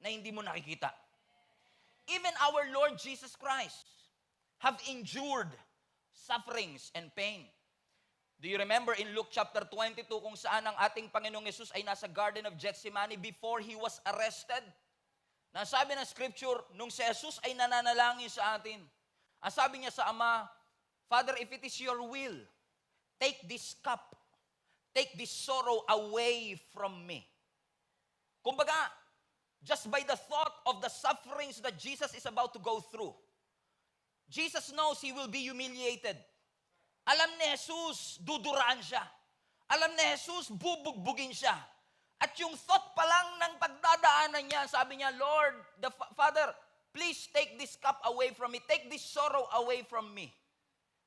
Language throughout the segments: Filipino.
na hindi mo nakikita. Even our Lord Jesus Christ have endured sufferings and pain. Do you remember in Luke chapter 22 kung saan ang ating Panginoong Yesus ay nasa Garden of Gethsemane before He was arrested? Nasabi ng scripture, nung si Jesus ay nananalangin sa atin, ang sabi niya sa Ama, Father, if it is your will, take this cup, take this sorrow away from me. Kumbaga, just by the thought of the sufferings that Jesus is about to go through, Jesus knows He will be humiliated. Alam ni Jesus, duduraan siya. Alam ni Jesus, bubugbugin siya. At yung thought pa lang ng pagdadaanan niya, sabi niya, Lord, the Fa- Father, please take this cup away from me. Take this sorrow away from me.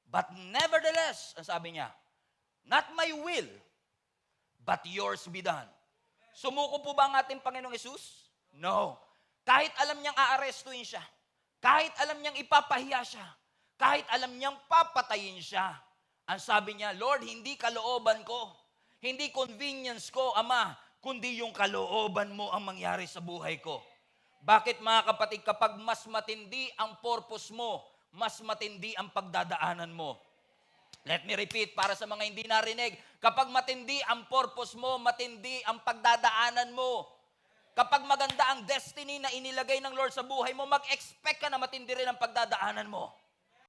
But nevertheless, ang sabi niya, not my will, but yours be done. Sumuko po ba ang ating Panginoong Yesus? No. Kahit alam niyang aarestuin siya, kahit alam niyang ipapahiya siya, kahit alam niyang papatayin siya, ang sabi niya, Lord, hindi kalooban ko, hindi convenience ko, Ama, kundi yung kalooban mo ang mangyari sa buhay ko. Bakit mga kapatid, kapag mas matindi ang purpose mo, mas matindi ang pagdadaanan mo. Let me repeat para sa mga hindi narinig. Kapag matindi ang purpose mo, matindi ang pagdadaanan mo. Kapag maganda ang destiny na inilagay ng Lord sa buhay mo, mag-expect ka na matindi rin ang pagdadaanan mo.